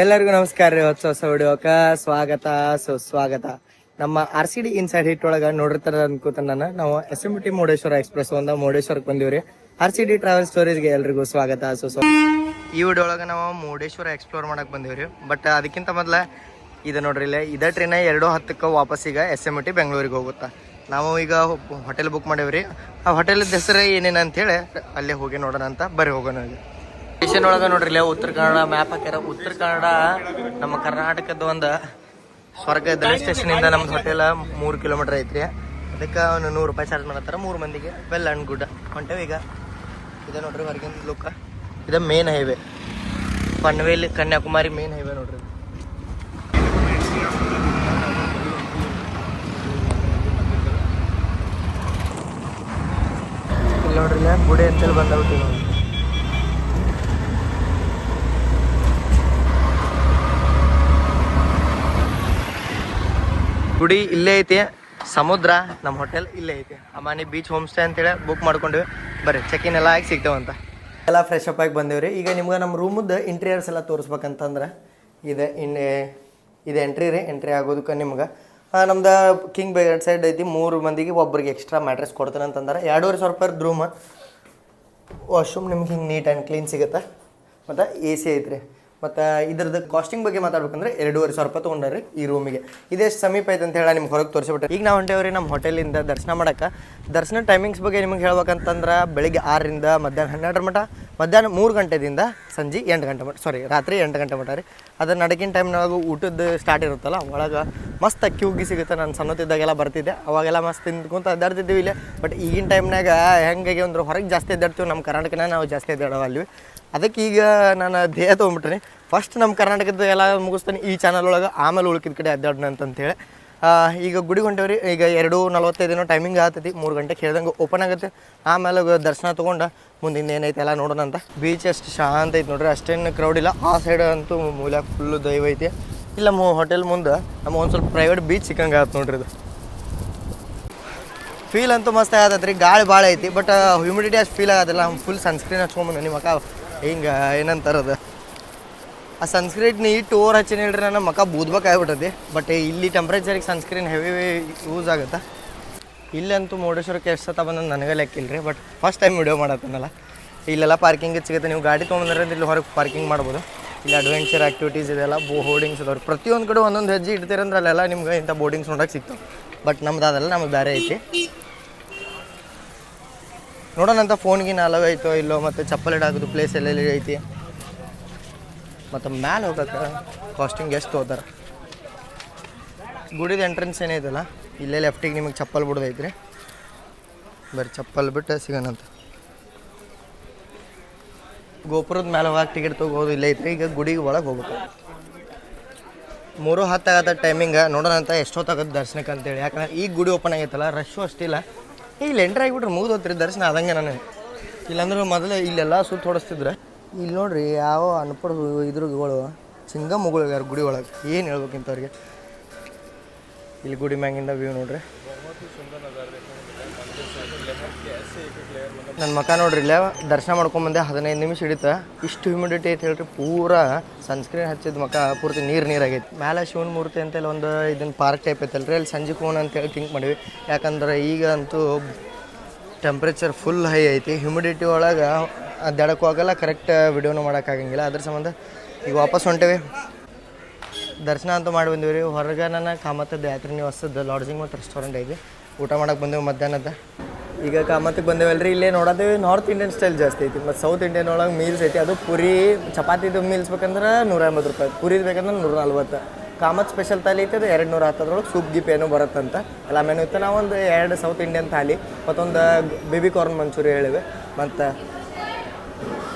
ಎಲ್ಲರಿಗೂ ನಮಸ್ಕಾರ ರೀ. ಹೊಸ ಹೊಸ ವಿಡಿಯೋಕ ಸ್ವಾಗತ, ಸುಸ್ವಾಗತ. ನಮ್ಮ R C D inside it ಒಳಗ ನೋಡಿರ್ತಾರ ಅನ್ಕೋತ ನಾನು. ನಾವು S M T Murudeshwar express ಒಂದ ಮುರುಡೇಶ್ವರಕ್ಕೆ ಬಂದಿವ್ರಿ. ಆರ್ ಸಿ ಡಿ ಟ್ರಾವೆಲ್ ಸ್ಟೋರೇಜ್ಗೆ ಎಲ್ರಿಗೂ ಸ್ವಾಗತ, ಸುಸ್ವಾಗತ. ಈ ವಿಡಿಯೋ ಒಳಗ ನಾವು ಮುರುಡೇಶ್ವರ ಎಕ್ಸ್ಪ್ಲೋರ್ ಮಾಡಕ್ ಬಂದಿವ್ರಿ. ಬಟ್ ಅದಕ್ಕಿಂತ ಮೊದ್ಲ ಇದು ನೋಡ್ರಿ ಇಲ್ಲ, ಇದ ಟ್ರೈನ್ ಎರಡು ಹತ್ತಕ್ಕೆ ವಾಪಸ್ ಈಗ ಎಸ್ ಎಂ ಟಿ ಬೆಂಗಳೂರಿಗೆ ಹೋಗುತ್ತಾ. ನಾವು ಈಗ ಹೋಟೆಲ್ ಬುಕ್ ಮಾಡೇವ್ರಿ. ಆ ಹೋಟೆಲ್ ಹೆಸರು ಏನೇನು ಅಂತೇಳಿ ಅಲ್ಲೇ ಹೋಗಿ ನೋಡೋಣ ಅಂತ ಬರ್ರಿ ಹೋಗೋಣ ಈಗ. ಸ್ಟೇಷನ್ ಒಳಗ ನೋಡ್ರಿ, ಇಲ್ಲೇ ಉತ್ತರ ಕನ್ನಡ ಮ್ಯಾಪ್ ಹಾಕ್ಯಾರ. ಉತ್ತರ ಕನ್ನಡ ನಮ್ಮ ಕರ್ನಾಟಕದ ಒಂದು ಸ್ವರ್ಗ ದಳಿ ಸ್ಟೇಷನ್ ಇಂದ ನಮ್ದು ಹೋಟೆಲ್ ಮೂರು ಕಿಲೋಮೀಟರ್ ಐತ್ರಿ. ಅದಕ್ಕೆ ಒಂದು ನೂರು ರೂಪಾಯಿ ಚಾರ್ಜ್ ಮಾಡತ್ತಾರ ಮೂರು ಮಂದಿಗೆ. ವೆಲ್ ಅಂಡ್ ಗುಡ್ ಹೊಂಟೇವಿ ಈಗ. ಇದೆ ನೋಡ್ರಿ ಹೊರಗಿನ ಲುಕ್ ಇದು main highway Panvel Kanyakumari main highway ನೋಡ್ರಿ ನೋಡ್ರಿ ಗುಡಿ ಅಂತೇಳಿ ಬಂದ್ಬಿಟ್ಟು ಗುಡಿ ಇಲ್ಲೇ ಐತಿ. ಸಮುದ್ರ ನಮ್ಮ ಹೋಟೆಲ್ ಇಲ್ಲೇ ಐತಿ. ಅಮಾನಿ ಬೀಚ್ ಹೋಮ್ ಸ್ಟೇ ಅಂತೇಳಿ ಬುಕ್ ಮಾಡ್ಕೊಂಡ್ವಿ. ಬರ್ರಿ ಚೆಕ್ ಇನ್ ಎಲ್ಲ ಆಗಿ ಸಿಗ್ತೇವಂತ ಎಲ್ಲ ಫ್ರೆಶ್ ಅಪ್ ಆಗಿ ಬಂದೇವ್ರಿ. ಈಗ ನಿಮ್ಗೆ ನಮ್ಮ ರೂಮದ್ದು ಇಂಟೀರಿಯರ್ಸ್ ಎಲ್ಲ ತೋರಿಸ್ಬೇಕಂತಂದ್ರೆ ಇದೆ ಇನ್ ಇದು ಎಂಟ್ರಿ ರೀ. ಎಂಟ್ರಿ ಆಗೋದಕ್ಕೆ ನಿಮ್ಗೆ. ನಮ್ದು ಕಿಂಗ್ ಬೆಡ್ ಸೈಡ್ ಐತಿ. ಮೂರು ಮಂದಿಗೆ ಒಬ್ಬರಿಗೆ ಎಕ್ಸ್ಟ್ರಾ ಮ್ಯಾಟ್ರೆಸ್ ಕೊಡ್ತಾರೆ ಅಂತಂದ್ರೆ. ಎರಡೂವರೆ ಸಾವಿರ ರೂಪಾಯಿ ರೂಮ್ ವಾಶ್ರೂಮ್ ನಿಮ್ಗೆ ಹಿಂಗೆ ನೀಟ್ ಆ್ಯಂಡ್ ಕ್ಲೀನ್ ಸಿಗುತ್ತೆ? ಮತ್ತು ಎ ಸಿ ಐತ್ರಿ. ಮತ್ತು ಇದ್ರದ್ದು ಕಾಸ್ಟಿಂಗ್ ಬಗ್ಗೆ ಮಾತಾಡ್ಬೇಕಂದ್ರೆ ಎರಡೂವರೆ ಸಾವಿರ ರೂಪಾಯಿ ತೊಗೊಂಡ್ರಿ ಈ ರೂಮಿಗೆ ಇದೆಷ್ಟು ಸಮೀಪ ಐತೆ ಅಂತ ಹೇಳಿ ನಿಮ್ಗೆ ಹೊರಗೆ ತೋರಿಸ್ಬಿಟ್ಟು ಈಗ ನಾವು ಹೊಂಟೇವ್ರಿ ನಮ್ಮ ಹೋಟೆಲಿಂದ ದರ್ಶನ ಮಾಡಕ್ಕೆ ದರ್ಶನ ಟೈಮಿಂಗ್ಸ್ ಬಗ್ಗೆ ನಿಮ್ಗೆ ಹೇಳ್ಬೇಕಂತಂದ್ರೆ ಬೆಳಿಗ್ಗೆ ಆರರಿಂದ ಮಧ್ಯಾಹ್ನ ಹನ್ನೆರಡರ ಮಟ ಮಧ್ಯಾಹ್ನ ಮೂರು ಗಂಟೆದಿಂದ ಸಂಜೆ ಎಂಟು ಗಂಟೆ ಮಟ ಸಾರಿ ರಾತ್ರಿ ಎಂಟು ಗಂಟೆ ಮಟ ರೀ. ಅದು ನಡಕಿನ ಟೈಮ್ನೊಳಗೆ ಊಟದ ಸ್ಟಾರ್ಟ್ ಇರುತ್ತಲ್ಲ ಒಳಗೆ ಮಸ್ತ್ ಅಕ್ಕಿ ಉಗ್ಗಿ ಸಿಗುತ್ತೆ. ನಾನು ಸಣ್ಣತಿದ್ದಾಗೆಲ್ಲ ಬರ್ತಿದ್ದೆ. ಅವಾಗೆಲ್ಲ ಮಸ್ತ್ ತಿಂದ್ಕೊಂತ ಅದಾಡ್ತಿದ್ದೀವಿ ಇಲ್ಲೇ. ಬಟ್ ಈಗಿನ ಟೈಮ್ನಾಗ ಹೆಂಗಾಗಿ ಅಂದ್ರೆ ಹೊರಗೆ ಜಾಸ್ತಿ ಅದ್ದಾಡ್ತೀವಿ ನಮ್ಮ ಕರ್ನಾಟಕನ ನಾವು ಜಾಸ್ತಿ ಅಡ್ಡಾಡವಲ್ವಿ ಅದಕ್ಕೆ ಈಗ ನಾನು ಧ್ಯೇಯ ತೊಗೊಂಡ್ಬಿಟ್ರಿ ಫಸ್ಟ್ ನಮ್ಮ ಕರ್ನಾಟಕದ ಎಲ್ಲ ಮುಗಿಸ್ತಾನೆ. ಈ ಚಾನಲ್ ಒಳಗೆ ಆಮೇಲೆ ಉಳ್ಕಿದ ಕಡೆ ಅದ್ದಾಡ್ನ ಅಂತಂತೇಳಿ. ಈಗ ಗುಡಿ ಹೊಂಟೇವ್ರಿ ಈಗ ಎರಡು ನಲವತ್ತೈದೇನೋ ಟೈಮಿಂಗ್ ಆಗ್ತೈತಿ ಮೂರು ಗಂಟೆಗೆ ಹೇಳ್ದಂಗೆ ಓಪನ್ ಆಗುತ್ತೆ. ಆಮೇಲೆ ದರ್ಶನ ತೊಗೊಂಡು ಮುಂದಿನ ಏನೈತೆ ಎಲ್ಲ ನೋಡೋಣ ಅಂತ. ಬೀಚ್ ಅಷ್ಟು ಶಾಂತ ಐತೆ ನೋಡ್ರಿ. ಅಷ್ಟೇನು ಕ್ರೌಡ್ ಇಲ್ಲ. ಆ ಸೈಡ್ ಅಂತೂ ಮೂಲ ಫುಲ್ಲು ದೈವ ಐತಿ. ಇಲ್ಲ, ಮು ಹೋಟೆಲ್ ಮುಂದೆ ನಮ್ಮ ಒಂದು ಸ್ವಲ್ಪ ಪ್ರೈವೇಟ್ ಬೀಚ್ ಸಿಕ್ಕಂಗೆ ಆಗತ್ತೆ ನೋಡ್ರಿ ಇದು. ಫೀಲ್ ಅಂತೂ ಮಸ್ತ್ ಆಗತ್ತೈತ್ರಿ ಗಾಳಿ ಭಾಳ ಐತಿ. ಬಟ್ ಹ್ಯೂಮಿಡಿಟಿ ಅಷ್ಟು ಫೀಲ್ ಆಗೋದಿಲ್ಲ. ಫುಲ್ ಸನ್ಸ್ಕ್ರೀನ್ ಹಚ್ಕೊಂಬಂದು ನಿಮ್ಮ ಮಕ ಹಿಂಗೆ, ಏನಂತಾರದು? ಆ ಸನ್ಸ್ಕ್ರೀನ್ ಇಟ್ಟು ಓವರ್ ಹಚ್ಚಿನ ಹೇಳ್ರಿ, ನನ್ನ ಮಕ ಬೂದ್ಬೇಕಾಗ್ಬಿಟ್ಟದೆ ಬಟ್ ಇಲ್ಲಿ ಟೆಂಪ್ರೇಚರಿಗೆ ಸನ್ಸ್ಕ್ರೀನ್ ಹೆವಿ ಯೂಸ್ ಆಗುತ್ತೆ? ಇಲ್ಲಂತೂ ಮುರುಡೇಶ್ವರಕ್ಕೆ ಎಷ್ಟು ಸತ ಬಂದ ನನಗೆ ಲೆಕ್ಕಿಲ್ಲ ರೀ ಬಟ್ ಫಸ್ಟ್ ಟೈಮ್ ವಿಡಿಯೋ ಮಾಡತ್ತನಲ್ಲ. ಇಲ್ಲೆಲ್ಲ ಪಾರ್ಕಿಂಗ್ ಸಿಗುತ್ತೆ, ನೀವು ಗಾಡಿ ತೊಗೊಂಡ್ರೆ ಇಲ್ಲಿ ಹೊರಗೆ ಪಾರ್ಕಿಂಗ್ ಮಾಡ್ಬೋದು. ಇಲ್ಲಿ ಅಡ್ವೆಂಚರ್ ಆ್ಯಕ್ಟಿವಿಟೀಸ್ ಇದೆಲ್ಲ, ಬೋ ಹೋರ್ಡಿಂಗ್ಸ್ ಇದಾವೆ ಪ್ರತಿಯೊಂದು ಕಡೆ ಒಂದೊಂದು ಹೆಜ್ಜೆ ಇಡ್ತೀರಂದ್ರೆ ಅಲ್ಲೆಲ್ಲ ನಿಮ್ಗೆ ಇಂಥ ಬೋರ್ಡಿಂಗ್ಸ್ ನೋಡೋಕೆ ಸಿಗ್ತಾವೆ. ಬಟ್ ನಮ್ದು ಅದೆಲ್ಲ ನಮ್ಗೆ ಬೇರೆ ಐತಿ. ನೋಡೋಣ ಅಂತ ಫೋನ್ಗಿನ ಅಲವ್ ಐತೋ ಇಲ್ಲೋ ಮತ್ತು ಚಪ್ಪಲ್ ಇಡಾಕೋದು ಪ್ಲೇಸ್ ಎಲ್ಲೆಲ್ಲಿ ಐತಿ. ಮತ್ತು ಮ್ಯಾಲೆ ಹೋಗಕ್ಕೆ ಕಾಸ್ಟಿಂಗ್ ಎಷ್ಟು ಹೋದಾರ ಗುಡಿದ ಎಂಟ್ರೆನ್ಸ್ ಏನೈತಲ್ಲ ಇಲ್ಲೇ ಲೆಫ್ಟಿಗೆ ನಿಮಗೆ ಚಪ್ಪಲ್ ಬಿಡೋದೈತ್ರಿ ಬರೀ ಚಪ್ಪಲ್ ಬಿಟ್ಟು ಸಿಗೋಣಂತ ಗೋಪುರದ ಮೇಲೆ ಹೋಗಕ್ಕೆ ಟಿಕೆಟ್ ತೊಗೋದು ಇಲ್ಲೇ ಐತ್ರಿ. ಈಗ ಗುಡಿಗೆ ಒಳಗೆ ಹೋಗ್ಬೇಕು. ಮೂರು ಹತ್ತಾಗತ್ತ ಟೈಮಿಂಗ ನೋಡೋಣ ಅಂತ ಎಷ್ಟೊತ್ತಾಗತ್ತೆ ದರ್ಶನಕ್ಕೆ ಅಂತೇಳಿ. ಯಾಕಂದ್ರೆ ಈಗ ಗುಡಿ ಓಪನ್ ಆಗೈತಲ್ಲ ರಶ್ಶು ಅಷ್ಟಿಲ್ಲ ಇಲ್ಲಿ ಎಂಟ್ರ್ ಆಗಿಬಿಟ್ರೆ ಮುಗಿದೋತ್ರಿ ದರ್ಶನ ಆದಂಗೆ ನಾನು. ಇಲ್ಲಾಂದ್ರೆ ಮೊದಲು ಇಲ್ಲೆಲ್ಲ ಸುತ್ತ ಹೊಡಿಸ್ತಿದ್ರೆ. ಇಲ್ಲಿ ನೋಡ್ರಿ ಯಾವ ಅನ್ಪಡ್ ಇದ್ರುಗಳು ಚಿಂಗಮ್ಮಗಳು ಯಾರು ಗುಡಿ ಒಳಗೆ? ಏನು ಹೇಳ್ಬೇಕಿಂತವ್ರಿಗೆ ಇಲ್ಲಿ ಗುಡಿ ಮ್ಯಾಗಿಂದ ವ್ಯೂ ನೋಡ್ರಿ. ನನ್ನ ಮಕ ನೋಡ್ರಿ ಇಲ್ಲೇ ದರ್ಶನ ಮಾಡ್ಕೊಂಬಂದೆ ಹದಿನೈದು ನಿಮಿಷ ಹಿಡಿತ. ಇಷ್ಟು ಹ್ಯೂಮಿಡಿಟಿ ಐತೆ ಹೇಳ್ರಿ, ಪೂರಾ ಸನ್ಸ್ಕ್ರೀನ್ ಹಚ್ಚಿದ ಮಕ, ಪೂರ್ತಿ ನೀರು ನೀರಾಗೈತಿ. ಮೇಲೆ ಶಿವನ ಮೂರ್ತಿ ಅಂತೇಳಿ ಒಂದು ಇದನ್ನ ಪಾರ್ಕ್ ಟೈಪ್ ಐತಲ್ರಿ ಅಲ್ಲಿ ಸಂಜೆ ಕೋಣ ಅಂತೇಳಿ ಥಿಂಕ್ ಮಾಡಿವಿ. ಯಾಕಂದ್ರೆ ಈಗ ಅಂತೂ ಟೆಂಪ್ರೇಚರ್ ಫುಲ್ ಹೈ ಐತಿ. ಹ್ಯೂಮಿಡಿಟಿ ಒಳಗೆ ಅಡ್ಡಾಡಕ್ಕೂ ಆಗಲ್ಲ ಕರೆಕ್ಟ್ ವಿಡಿಯೋನು ಮಾಡೋಕ್ಕಾಗಂಗಿಲ್ಲ ಅದ್ರ ಸಂಬಂಧ ಈಗ ವಾಪಸ್ ಹೊಂಟೇವೆ. ದರ್ಶನ ಅಂತ ಮಾಡಿ ಬಂದೀವಿ ರೀ ಹೊರಗೆ ನನ್ನ ಕಾಮತದ ಯಾತ್ರೆ ನಿವಾಸದ ಲಾಡ್ಜಿಂಗ್ ಮತ್ತು ರೆಸ್ಟೋರೆಂಟ್ ಐತಿ. ಊಟ ಮಾಡೋಕೆ ಬಂದೇವು ಮಧ್ಯಾಹ್ನದ. ಈಗ ಕಾಮತ್ಗೆ ಬಂದೇವಲ್ರಿ, ಇಲ್ಲೇ ನೋಡೋದು ನಾರ್ತ್ ಇಂಡಿಯನ್ ಸ್ಟೈಲ್ ಜಾಸ್ತಿ ಐತಿ. ಮತ್ತು ಸೌತ್ ಇಂಡಿಯನ್ ಒಳಗೆ ಮೀಲ್ಸ್ ಐತಿ. ಅದು ಪುರಿ, ಚಪಾತಿದು ಮೀಲ್ಸ್ ಬೇಕಂದ್ರೆ ನೂರ ಎಂಬತ್ತು ರೂಪಾಯಿ. ಪುರಿದು ಬೇಕಂದ್ರೆ ನೂರ ನಲ್ವತ್ತು ಕಾಮತ್ ಸ್ಪೆಷಲ್ ತಾಲಿ ಐತೆ, ಅದು ಎರಡು ನೂರ ಹತ್ತದ್ರೊಳಗೆ ಸೂಪ್ ಗೀಪ್ ಏನು ಬರುತ್ತಂತ. ಎಲ್ಲ ಮೆನು ಇತ್ತು. ಒಂದು ಎರಡು ಸೌತ್ ಇಂಡಿಯನ್ ಥಾಲಿ, ಮತ್ತೊಂದು ಬೇಬಿ ಕಾರ್ನ್ ಮಂಚೂರಿ ಹೇಳಿವೆ. ಮತ್ತು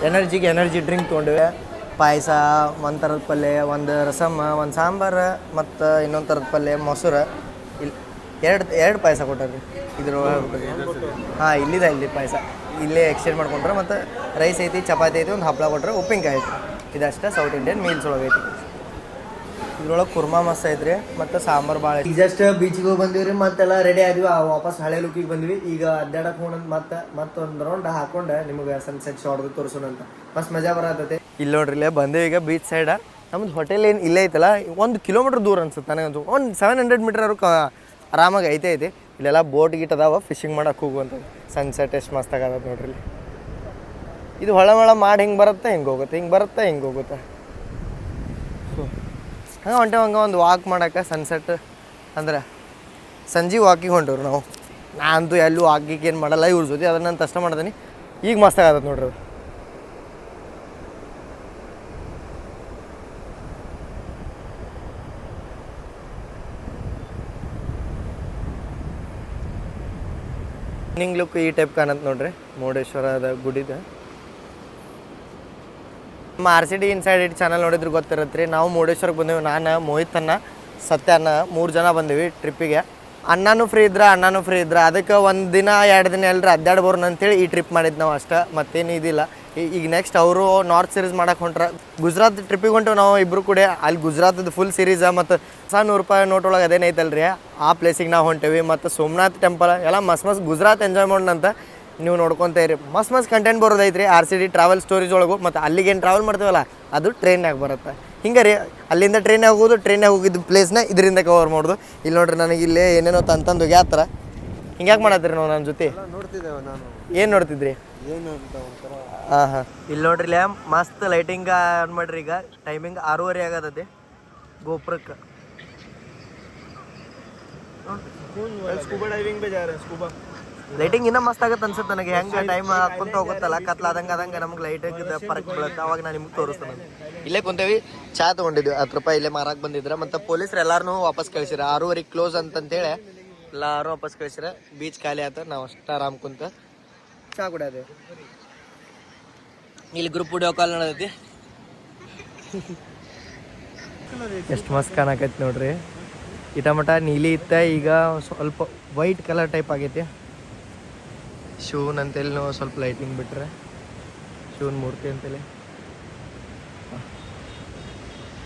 ಎನರ್ಜಿಗೆ ಎನರ್ಜಿ ಡ್ರಿಂಕ್ ತೊಗೊಂಡಿವೆ. ಪಾಯಸ, ಒಂದು ಥರದ ಪಲ್ಯ ಒಂದು ರಸಮ್, ಒಂದು ಸಾಂಬಾರು, ಮತ್ತು ಇನ್ನೊಂದು ಥರದ ಪಲ್ಯ ಮೊಸರು. ಎರಡು ಎರಡು ಪಾಯಸ ಕೊಟ್ಟಾರ್ರಿ ಇದ್ರ ಹಾಂ ಇಲ್ಲಿದೆ ಇಲ್ಲಿ ಪಾಯಸ. ಇಲ್ಲೇ ಎಕ್ಸ್ಚೇಂಜ್ ಮಾಡ್ಕೊಂಡ್ರೆ ಮತ್ತು ರೈಸ್ ಐತಿ ಚಪಾತಿ ಐತಿ ಒಂದು ಹಪ್ಪಳ ಕೊಟ್ಟರೆ ಉಪ್ಪಿನಕಾಯಿ ಐತಿ. ಇದಷ್ಟೇ ಸೌತ್ ಇಂಡಿಯನ್ ಮೀಲ್ಸ್ ಒಳಗೆ ಐತಿ. ಇದ್ರೊಳಗೆ ಕುರ್ಮಾ ಮಸ್ತ್ ಐತ್ರಿ ಮತ್ತು ಸಾಂಬಾರು ಭಾಳ ಐತಿ ಜಸ್ಟ್ ಬೀಚಿಗೆ ಹೋಗಿ ಬಂದಿವಿ ರೀ ಮತ್ತೆಲ್ಲ ರೆಡಿ ಆದ್ವಿ. ಆ ವಾಪಸ್ ಹಳೆ ಲುಕ್ಕಿಗೆ ಬಂದ್ವಿ. ಈಗ ಅಡ್ಡಾಡಕ್ಕೆ ಹೋಗೋಣ ಮತ್ತೆ ಮತ್ತೊಂದು ರೌಂಡ್ ಹಾಕೊಂಡು ನಿಮಗೆ ಸನ್ಸೆಟ್ ಶಾರ್ಟ್ ತೋರಿಸೋಣ ಅಂತ. ಮಸ್ತ್ ಮಜಾ ಬರತೈತಿ ಇಲ್ಲಿ ನೋಡ್ರಿ ಇಲ್ಲೇ ಬಂದೇವಿ ಈಗ ಬೀಚ್ ಸೈಡ ನಮ್ದು ಹೋಟೆಲ್ ಏನು ಇಲ್ಲೇ ಐತಲ್ಲ ಒಂದು ಕಿಲೋಮೀಟ್ರ್ ದೂರ ಅನ್ಸುತ್ತೆ ನನಗೆ ಒಂದು ಒಂದು ಸೆವೆನ್ ಹಂಡ್ರೆಡ್ ಮೀಟರ್ ಅವರು ಕ ಆರಾಮಾಗಿ ಐತೆ ಐತಿ. ಇಲ್ಲೆಲ್ಲ ಬೋಟ್ ಗೀಟ್ ಅದಾವ ಫಿಶಿಂಗ್ ಮಾಡಕ್ಕೆ ಹೋಗುವಂತ ಸನ್ಸೆಟ್ ಎಷ್ಟು ಮಸ್ತ್ ಆಗದ ನೋಡ್ರಿ ಇದು ಹೊಳ ಹೊಳ ಮಾಡಿ ಹಿಂಗೆ ಬರುತ್ತೆ, ಹಿಂಗೆ ಹೋಗುತ್ತೆ, ಹಿಂಗೆ ಬರುತ್ತೆ, ಹಿಂಗೆ ಹೋಗುತ್ತೆ. ಹಂಗೆ ಹೊಂಟೆ ಹಂಗೆ ಒಂದು ವಾಕ್ ಮಾಡಕ್ಕೆ ಸನ್ಸೆಟ್ ಅಂದ್ರೆ ಸಂಜೆ ವಾಕಿಗೆ ಹೊಂಟವ್ರು ನಾವು. ನಾ ಅಂತೂ ಎಲ್ಲೂ ವಾಕಿಗೆ ಏನು ಮಾಡಲ್ಲ, ಇವ್ರ ಜೊತೆ ಅದನ್ನ ನಾನು ತಷ್ಟ ಮಾಡ್ತೀನಿ. ಈಗ ಮಸ್ತ್ ಆಗತ್ತೆ ನೋಡ್ರಿ ಈವ್ನಿಂಗ್ ಲುಕ್ ಈ ಟೈಪ್ ಕಾಣತ್ ನೋಡ್ರಿ. ಮುರುಡೇಶ್ವರದ ಗುಡಿದ. ನಮ್ಮ R C D inside it channel ನೋಡಿದ್ರೆ ಗೊತ್ತಿರತ್ತೆ ನಾವು ಮುರುಡೇಶ್ವರಕ್ಕೆ ಬಂದೀವಿ. ನಾನು, ಮೋಹಿತ್ ಅನ್ನ ಸತ್ಯನ ಮೂರು ಜನ ಬಂದೇವಿ ಟ್ರಿಪ್ಪಿಗೆ ಅಣ್ಣನೂ ಫ್ರೀ ಇದ್ರೆ, ಅಣ್ಣನೂ ಫ್ರೀ ಇದ್ರೆ. ಅದಕ್ಕೆ ಒಂದು ದಿನ, ಎರಡು ದಿನ ಎಲ್ಲರೂ ಅಡ್ಡಾಡ್ಬೋರ್ನ ಅಂತೇಳಿ ಈ ಟ್ರಿಪ್ ಮಾಡಿದ್ದು ನಾವು ಅಷ್ಟೇ. ಮತ್ತೇನು ಇದಿಲ್ಲ. ಈಗ ನೆಕ್ಸ್ಟ್ ಅವರು ನಾರ್ತ್ ಸೀರೀಸ್ ಮಾಡಕ್ಕೆ ಹೊಂಟ್ರ. ಗುಜರಾತ್ ಟ್ರಿಪ್ಪಿಗೆ ಹೊಂಟು ನಾವು ಇಬ್ಬರು ಕೂಡ. ಅಲ್ಲಿ ಗುಜರಾತದ ಫುಲ್ ಸೀರೀಸ ಮತ್ತು ಹೊಸ ನೂರು ರೂಪಾಯಿ ನೋಟ್ ಒಳಗೆ ಅದೇನೈತಲ್ಲ ರೀ ಆ ಪ್ಲೇಸಿಗೆ ನಾವು ಹೊಂಟೇವಿ. ಮತ್ತು ಸೋಮನಾಥ್ ಟೆಂಪಲ್ ಎಲ್ಲ ಮಸ್ತ್ ಮಸ್ತ್ ಗುಜರಾತ್ ಎಂಜಾಯ್ ಮಾಡೋಣಂತ ನೀವು ನೋಡ್ಕೊಂತ ಇರಿ. ಮಸ್ತ್ ಮಸ್ತ್ content ಬರೋದೈತ್ರಿ R C D travel stories ಒಳಗು. ಮತ್ತು ಅಲ್ಲಿಗೇನು ಟ್ರಾವೆಲ್ ಮಾಡ್ತೀವಲ್ಲ ಅದು ಟ್ರೈನ್ಯಾಗ ಬರುತ್ತೆ. ಹಿಂಗೆ ರೀ ಅಲ್ಲಿಂದ ಟ್ರೈನಾಗ ಹೋಗೋದು ಹೋಗಿದ್ದು ಪ್ಲೇಸ್ನ ಇದರಿಂದ ಕವರ್ ಮಾಡೋದು. ಇಲ್ಲಿ ನೋಡ್ರಿ ನನಗೆ ಇಲ್ಲೇ ಏನೇನೋ ತಂತಂದು ಹೋಗ್ಯಾತರ ಹಿಂಗ್ಯಾಕೆ ಮಾಡತ್ತೀರಿ ನಾವು ನನ್ನ ಜೊತೆ? ನೋಡ್ತಿದ್ದೇವೆ ನಾನು. ಏನು ನೋಡ್ತಿದ್ರಿ? ಏನು ಅಂತ ಇಲ್ಲಿ ನೋಡ್ರಿ ಲ್ಯಾಮ್ ಮಸ್ತ್ ಲೈಟಿಂಗ್ ಆನ್ ಮಾಡ್ರಿ ಈಗ. ಟೈಮಿಂಗ್ ಆರೂವರೆ ಆಗದದೆ ಗೋಪುರಕ್ಕ. ಲೈಟಿಂಗ್ ಇನ್ನ ಮಸ್ತ್ ಆಗತ್ತೆ ಅನ್ಸುತ್ತ ನನಗೆ. ಹೆಂಗ ಟೈಮ್ ಹಾಕೊಂತ ಹೋಗುತ್ತಲ್ಲ ಕತ್ಲ ಅದಂಗ ನಮ್ಗೆ ಲೈಟ್ ಪರಕ್ ಬೀಳುತ್ತೆ. ಅವಾಗ ನಾನು ನಿಮ್ಗೆ ತೋರಿಸ್ತೇನೆ ಇಲ್ಲೇ ಕುಂತೇವಿ ಚಾ ತಗೊಂಡಿದ್ವಿ. ಹತ್ತು ರೂಪಾಯಿ ಇಲ್ಲೇ ಮಾರಾಕ್ ಬಂದಿದ್ರ. ಮತ್ತೆ ಪೊಲೀಸರು ಎಲ್ಲಾರು ವಾಪಸ್ ಕಳಿಸಿರ. ಆರೂವರೆಗೆ ಕ್ಲೋಸ್ ಅಂತಂತೇಳಿ ಎಲ್ಲಾರು ವಾಪಸ್ ಕಳಿಸಿರ. ಬೀಚ್ ಖಾಲಿ ಆತ. ನಾವು ಅಷ್ಟು ಆರಾಮ್ ಕುಂತ. ಚಾ ಇಲ್ಲಿ ಗ್ರೂಪ್ ವಿಡಿಯೋ ಕಾಲ್ ನಡೆದೈತಿ. ಎಷ್ಟು ಮಸ್ತ್ ಕಾಣಕೈತಿ ನೋಡ್ರಿ. ಇಟ ಮಠ ನೀಲಿ ಇತ್ತ, ಈಗ ಸ್ವಲ್ಪ ವೈಟ್ ಕಲರ್ ಟೈಪ್ ಆಗೈತಿ. ಶೂನ್ ಅಂತೇಳಿ ನಾವು ಸ್ವಲ್ಪ ಲೈಟಿಂಗ್ ಬಿಟ್ರೆ. ಶೂನ್ ಮೂರ್ತಿ ಅಂತೇಳಿ.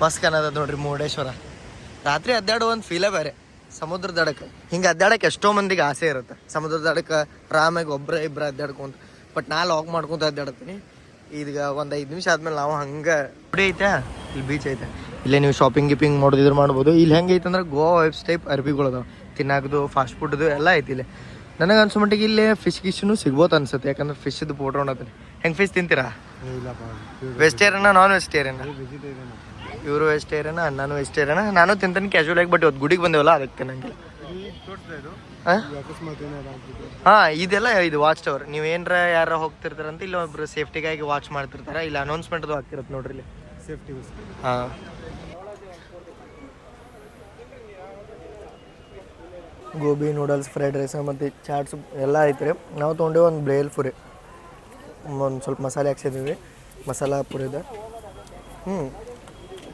ಮಸ್ತ್ ಕಾಣದ ನೋಡ್ರಿ ಮುರುಡೇಶ್ವರ. ರಾತ್ರಿ ಅದ್ದಾಡೋ ಒಂದು ಫೀಲೇ ಬೇರೆ. ಸಮುದ್ರ ದಡಕ್ಕೆ. ಹಿಂಗೆ ಅದ್ದಾಡಕ್ಕೆ ಎಷ್ಟೋ ಮಂದಿಗೆ ಆಸೆ ಇರುತ್ತೆ. ಸಮುದ್ರ ದಡಕ್ಕೆ ಆರಾಮಾಗಿ ಒಬ್ಬರೇ ಇಬ್ಬರ ಅದ್ದಾಡ್ಕೊಂತ ಬಟ್ ನಾ ಲಾಕ್ ಮಾಡ್ಕೊಂತ ಅಡ್ಡಾಡ್ತೀನಿ ಈಗ ಒಂದು ಐದು ನಿಮಿಷ ಆದ್ಮೇಲೆ ನಾವು ಹಂಗೆ ಗುಡಿ ಐತೆ? ಇಲ್ಲಿ ಬೀಚ್ ಐತೆ. ಇಲ್ಲೇ ನೀವು ಶಾಪಿಂಗ್ ಗಿಪಿಂಗ್ ಮಾಡೋದಿದ್ರು ಮಾಡ್ಬೋದು. ಇಲ್ಲಿ ಹೆಂಗೆ ಐತೆ ಅಂದ್ರೆ ಗೋವಾ ವೈಬ್ಸ್ ಟೈಪ್ ಅರ್ಬಿಗಳು ಅದಾವೆ. ತಿನ್ನಾಕದು ಫಾಸ್ಟ್ ಫುಡ್ದು ಎಲ್ಲ ಐತಿ ಇಲ್ಲಿ. ನನಗೆ ಅನ್ಸೋ ಮಟ್ಟಿಗೆ ಇಲ್ಲಿ ಫಿಶ್ ಗಿಶ್ನು ಸಿಗ್ಬೋದು ಅನ್ಸುತ್ತೆ. ಯಾಕಂದ್ರೆ ಫಿಶ್ದು ಫೋಟೋ ನೋಡತ್ತೀನಿ ಹೆಂಗೆ ಫಿಶ್ ತಿಂತೀರಾ? ವೆಜಿಟೇರಿಯನ್ ನಾನ್ ವೆಜಿಟೇರಿಯನ್ ಇವರು ವೆಜಿಟೇರಿಯನ್ ನಾನು ವೆಜಿಟೇರಿಯನ್ ನಾನು ತಿಂತಾನೆ ಕ್ಯಾಶುವಲ್ ಆಗಿ ಬಟ್ ಇವತ್ತು ಗುಡಿಗೆ ಬಂದೇವಲ್ಲ ಅದಕ್ಕೆ ಇದು ಹಾಂ ಇದೆಲ್ಲ ಇದು ವಾಚ್ ಟವರ್ ನೀವು ಏನರ ಯಾರ ಹೋಗ್ತಿರ್ತಾರಂತ ಇಲ್ಲ ಒಬ್ರು ಸೇಫ್ಟಿಗಾಗಿ ವಾಚ್ ಮಾಡ್ತಿರ್ತಾರ. ಇಲ್ಲ ಅನೌನ್ಸ್ಮೆಂಟ್ ಅದು ಆಗ್ತಿರತ್ತೆ ನೋಡ್ರಿ ಇಲ್ಲಿ. ಸೇಫ್ಟಿ ಹಾ. ಗೋಬಿ ನೂಡಲ್ಸ್ ಫ್ರೈಡ್ ರೈಸ್ ಮತ್ತು ಚಾಟ್ಸ್ ಎಲ್ಲ ಐತ್ರಿ ನಾವು ತೊಗೊಂಡೇವಿ ಒಂದು ಬ್ಲೇಲ್ ಪುರಿ. ಒಂದು ಸ್ವಲ್ಪ ಮಸಾಲೆ ಹಾಕ್ಸಿದ್ದೀವಿ ಮಸಾಲ ಪುರಿದ ಹ್ಞೂ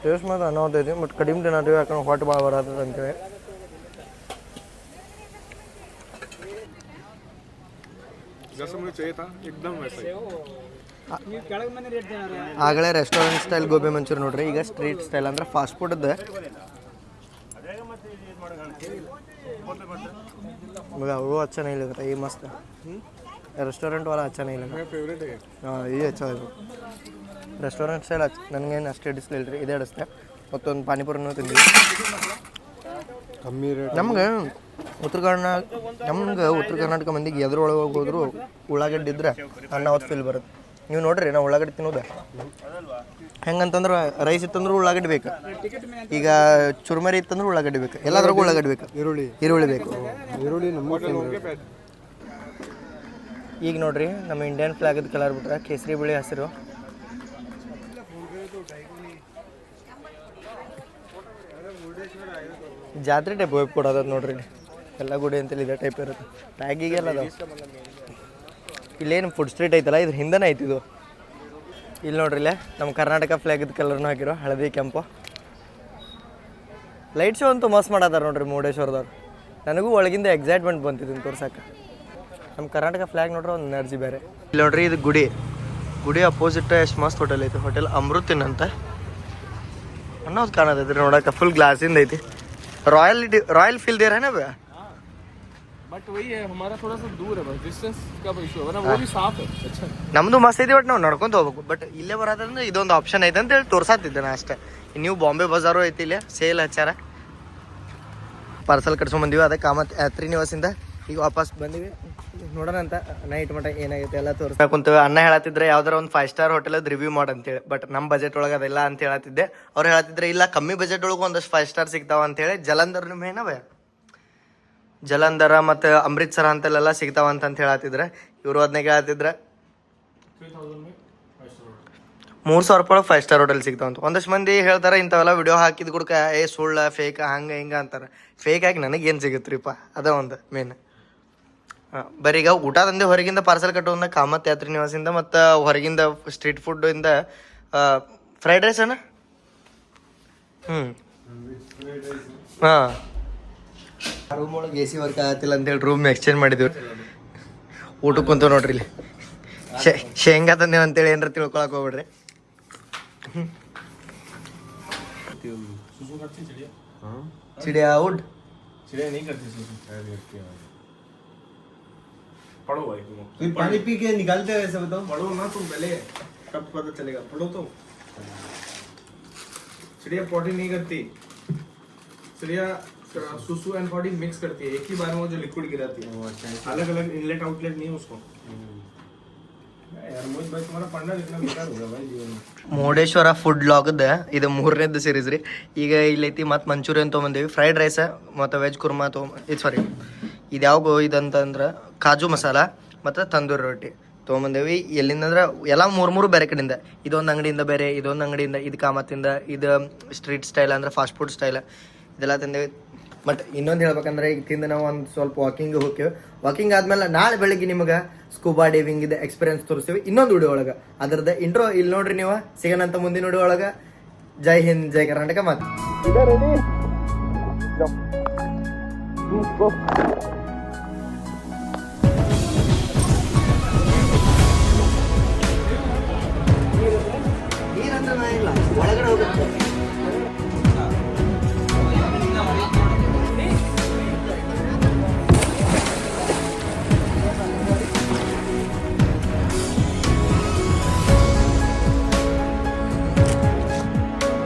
ಟೇಸ್ಟ್ ಮಾತ್ರ ಅನ್ನೋದೈತಿ ಬಟ್ ಕಡಿಮೆ ತಿನ್ನತ್ತೀವಿ ಯಾಕಂದ್ರೆ ಹೊಟ್ಟೆ ಭಾಳ ಬರೋದಂತೇಳಿ ಅಂತೇಳಿ ರಸಮ್ ಆಗಲೇ ರೆಸ್ಟೋರೆಂಟ್ ಸ್ಟೈಲ್ ಗೋಬಿ ಮಂಚೂರಿ ನೋಡ್ರಿ ಈಗ ಸ್ಟ್ರೀಟ್ ಸ್ಟೈಲ್ ಅಂದ್ರೆ ಫಾಸ್ಟ್ ಫುಡ್ದು ಅವು ಅಚ್ಚನೇ ಇಲ್ಲ ಈ ಮಸ್ತ್. ರೆಸ್ಟೋರೆಂಟ್ ವಾಲ ಅಚ್ಚನೇ ಇಲ್ಲ ಹಾಂ ಈ ಹಚ್ಚೋದು ರೆಸ್ಟೋರೆಂಟ್ ಸ್ಟೈಲ್ ಹಚ್ಚ ನನಗೇನು ಅಷ್ಟು ಹಿಡಿಸ್ಲಿಲ್ಲ ರೀ ಇದೇ ಹಿಡಿಸ್ತೆ ಮತ್ತೊಂದು ಪಾನಿಪುರಿನೂ ತಿಂದಿ ಕಮ್ಮಿ ನಮ್ಗೆ ಉತ್ತರ ಕರ್ನಾಟಕ ನಮ್ಗೆ ಉತ್ತರ ಕರ್ನಾಟಕ ಮಂದಿಗೆ ಎದ್ರೊಳಗೆ ಹೋಗೋದ್ರು ಉಳ್ಳಾಗಡ್ಡೆ ಇದ್ರೆ ಅನ್ನ ಅವತ್ತು ಫೀಲ್ ಬರುತ್ತೆ. ನೀವು ನೋಡ್ರಿ ನಾವು ಉಳ್ಳಾಗಡ್ಡೆ ತಿನ್ನೋದ. ಹೆಂಗಂತಂದ್ರೆ ರೈಸ್ ಇತ್ತಂದ್ರೆ ಉಳ್ಳಾಗಡ್ಡಿ ಬೇಕು. ಈಗ ಚುರ್ಮರಿ ಇತ್ತಂದ್ರೆ ಉಳ್ಳಾಗಡ್ಡಿ ಬೇಕು. ಎಲ್ಲದ್ರಾಗೂ ಉಳ್ಳಾಗಡ್ಡಿ ಬೇಕು. ಈರುಳ್ಳಿ. ಈರುಳ್ಳಿ ಬೇಕು. ಈರುಳ್ಳಿ ನಮ್ಮ ಈಗ ನೋಡ್ರಿ ನಮ್ಮ ಇಂಡಿಯನ್ ಫ್ಲಾಗದ ಕಲರ್ ಬಿಟ್ರೆ ಕೇಸರಿ ಬಿಳಿ ಹಸಿರು. ಜಾತ್ರೆ ಟೈಪ್ ವೇಪ್ ಕೊಡೋದು ನೋಡ್ರಿ. ಎಲ್ಲ ಗುಡಿ ಅಂತೇಳಿ ಇದೇ ಟೈಪ್ ಇರುತ್ತೆ. ಟ್ಯಾಗಿಗೆಲ್ಲ ಅದಾವ. ಇಲ್ಲೇನು ಫುಡ್ ಸ್ಟ್ರೀಟ್ ಐತಲ್ಲ, ಇದ್ರ ಹಿಂದನೇ ಐತಿ ಇದು. ಇಲ್ಲಿ ನೋಡ್ರಿ ಇಲ್ಲೇ ನಮ್ಮ ಕರ್ನಾಟಕ ಫ್ಲಾಗದ ಕಲರ್ನು ಹಾಕಿರೋ, ಹಳದಿ, ಕೆಂಪು. ಲೈಟ್ ಶೋ ಅಂತೂ ಮಸ್ತ್ ಮಾಡದಾರ ನೋಡ್ರಿ ಮುರುಡೇಶ್ವರದವ್ರು. ನನಗೂ ಒಳಗಿಂದ ಎಕ್ಸೈಟ್ಮೆಂಟ್ ಬಂತಿದ್ದೀನಿ ತೋರ್ಸಕ್ಕೆ. ನಮ್ಮ ಕರ್ನಾಟಕ ಫ್ಲಾಗ್ ನೋಡ್ರೆ ಒಂದು ಎನರ್ಜಿ ಬೇರೆ. ಇಲ್ಲಿ ನೋಡ್ರಿ ಇದು ಗುಡಿ. ಗುಡಿ ಅಪೋಸಿಟ್ ಎಷ್ಟು ಮಸ್ತ್ ಹೋಟೆಲ್ ಐತಿ. ಹೋಟೆಲ್ ಅಮೃತಿನ್ ಅಂತ ಅನ್ನೋದು ಕಾಣತೈತಿ ನೋಡಕ್ಕೆ ಫುಲ್ ಗ್ಲಾಸಿಂದ ಐತಿ. ರಾಯಲ್ ರಾಯಲ್ ಫೀಲ್ ದೇರ್ ಏನ बट वही है हमारा थोड़ा सा दूर है बस डिस्टेंस का इशू है वरना वो भी साफ है अच्छा है ನಮ್ದು ಮಸ್ತ್ ಐತಿ ಬಟ್ ನಾವು ನಡ್ಕೊಂತ ಹೋಗ್ಬೇಕು ಬಟ್ ಇಲ್ಲೇ ಬರೋದಂದ್ರೆ ಇದೊಂದು ಆಪ್ಷನ್ ಐತೆ ಅಂತ ಹೇಳಿ ತೋರ್ಸಾತಿದ್ದೆ ನಾ ಅಷ್ಟೇ ನೀವು ಬಾಂಬೆ ಬಜಾರು ಐತಿ ಇಲ್ಲಿ ಸೇಲ್ ಹಚ್ಚಾರ ಪಾರ್ಸಲ್ ಕಟ್ಸ್ಕೊಂಡ್ ಬಂದಿವಿ ಅದಕ್ಕೆ ಕಾಮತ್ ಯಾತ್ರಿ ನಿವಾಸಿಂದ ಈಗ ವಾಪಸ್ ಬಂದಿವಿ ನೋಡೋಣ ಅಂತ. ನೈಟ್ ಮಟ ಏನಾಗುತ್ತೆ ಎಲ್ಲ ತೋರಿಸ್ತಾ ಕುಂತು ಅನ್ನ ಹೇಳತ್ತಿದ್ರೆ ಯಾವ್ದಾರ ಒಂದು ಫೈವ್ ಸ್ಟಾರ್ ಹೋಟೆಲ್ ರಿವ್ಯೂ ಮಾಡಂತೇಳಿ ಬಟ್ ನಮ್ಮ ಬಜೆಟ್ ಒಳಗೆ ಅದೆಲ್ಲ ಅಂತ ಹೇಳತ್ತಿದ್ದೆ. ಅವ್ರು ಹೇಳತ್ತಿದ್ರೆ, ಇಲ್ಲ, ಕಮ್ಮಿ ಬಜೆಟ್ ಒಳಗೆ ಒಂದಷ್ಟು ಫೈವ್ ಸ್ಟಾರ್ ಸಿಗ್ತಾವ ಅಂತೇಳಿ ಜಲಂಧರ್ ಮೇನವೇ ಜಲಂಧರ ಮತ್ತು ಅಮೃತ್ಸರ ಅಂತಲ್ಲೆಲ್ಲ ಸಿಗ್ತಾವ ಅಂತ ಹೇಳತ್ತಿದ್ರೆ, ಇವರು ಅದನ್ನ ಹೇಳತ್ತಿದ್ರೆ ಮೂರು ಸಾವಿರ ರೂಪಾಯಿ ಫೈವ್ ಸ್ಟಾರ್ ಹೋಟೆಲ್ ಸಿಗ್ತಾವಂತ ಒಂದಷ್ಟು ಮಂದಿ ಹೇಳ್ತಾರೆ, ಇಂಥವೆಲ್ಲ ವಿಡಿಯೋ ಹಾಕಿದ ಕುಡ್ಕ ಏ ಸುಳ್ಳ ಫೇಕ್ ಹಂಗೆ, ಹಿಂಗೆ ಅಂತಾರೆ. ಫೇಕ್ ಆಗಿ ನನಗೆ ಏನು ಸಿಗುತ್ರಿಪ್ಪ? ಅದ ಒಂದು ಮೇನ್ ಬರೀ ಈಗ ಊಟ ತಂದೆ ಹೊರಗಿಂದ ಪಾರ್ಸಲ್ ಕಟ್ಟೋದ ಕಾಮತ್ ಯಾತ್ರಿ ನಿವಾಸದಿಂದ ಮತ್ತು ಹೊರಗಿಂದ ಸ್ಟ್ರೀಟ್ ಫುಡ್ ಇಂದ ಫ್ರೈಡ್ ರೈಸ್ ಅಣ್ಣ? ಹ್ಞೂ ಹಾಂ. ರೂಮ್ ಒಳಗೆ ಎ ಸಿ ವರ್ಕ್ ಆಗತ್ತಿಲ್ಲ ಅಂತೇಳಿ ರೂಮ್ ಎಕ್ಸ್ಚೇಂಜ್ ಮಾಡಿದ್ವಿ. ಊಟಕ್ಕೆ ಕುಂತ ನೋಡ್ರಿ ಇಲ್ಲಿ. ಶೇಂಗಾ ತಂದೆ ಅಂತೇಳಿ ಏನಾರ ತಿಳ್ಕೊಳಕ್ ಹೋಗ್ಬಿಡ್ರಿ. ಚಿಡಿಯಾ ಔಟ್ ಚಿಡಿಯಾ पढ़ो भाई तुम फिर पानी पी के निकालते हैं वैसे बताओ पढ़ो ना तुम पहले तब पता चलेगा पढ़ो तो चिड़िया पॉटी नहीं करती चिड़िया सुसु एंड पॉटी मिक्स करती है एक ही बार में वो जो लिक्विड गिराती है अलग अलग इनलेट आउटलेट नहीं है उसको यार मोहित भाई तुम्हारा पढ़ना लिखना बेकार होगा भाई जीवन में ಮುರುಡೇಶ್ವರ ಫುಡ್ ಲಾಗದ ಇದು ಮೂರನೇದು ಸೀರೀಸ್ ರೀ ಈಗ ಇಲ್ಲೈತಿ ಮತ್ತು ಮಂಚೂರಿಯನ್ ತೊಗೊಂಬಂದೀವಿ ಫ್ರೈಡ್ ರೈಸ್ ಮತ್ತು ವೆಜ್ ಕುರ್ಮಾ ತೊಗೊಂಬ ಇದು ಸಾರಿ ಇದು ಯಾವ ಇದಂತಂದ್ರೆ ಕಾಜು ಮಸಾಲ ಮತ್ತು ತಂದೂರಿ ರೊಟ್ಟಿ. ತೊಗೊಂಬಂದೇವಿ, ಎಲ್ಲಿಂದಂದ್ರೆ ಎಲ್ಲ ಮೂರು ಮೂರು ಬೇರೆ ಕಡೆಯಿಂದ. ಇದೊಂದು ಅಂಗಡಿಯಿಂದ ಬೇರೆ, ಇದೊಂದು ಅಂಗಡಿಯಿಂದ, ಇದು ಕಾಮತ್ತಿಂದ, ಇದು ಸ್ಟ್ರೀಟ್ ಸ್ಟೈಲ್ ಅಂದ್ರೆ ಫಾಸ್ಟ್ ಫುಡ್ ಸ್ಟೈಲ್ ಇದೆಲ್ಲ ತಂದೇವಿ. ಬಟ್ ಇನ್ನೊಂದು ಹೇಳ್ಬೇಕಂದ್ರೆ ಈಗ ತಿಂದು ನಾವು ಒಂದು ಸ್ವಲ್ಪ ವಾಕಿಂಗ್ ಹೋಗ್ತೀವಿ. ವಾಕಿಂಗ್ ಆದ್ಮೇಲೆ ನಾಳೆ ಬೆಳಿಗ್ಗೆ ನಿಮಗೆ ಸ್ಕೂಬಾ ಡೈವಿಂಗ್ ಇದೆ ಎಕ್ಸ್ಪೀರಿಯನ್ಸ್ ತೋರಿಸ್ತೀವಿ. ಇನ್ನೊಂದು ವಿಡಿಯೋ ಒಳಗೆ. ಅದರದ ಇಂಟ್ರೋ ಇಲ್ಲಿ ನೋಡ್ರಿ ನೀವು. ಸಿಗೋಣಂತ ಮುಂದಿನ ವಿಡಿಯೋ ಒಳಗೆ. ಜೈ ಹಿಂದ್, ಜೈ ಕರ್ನಾಟಕ ಮಾತು. ನೀರಂದ್ರೆ ಇಲ್ಲ ಒಳಗಡೆ ಹೋಗುತ್ತೆ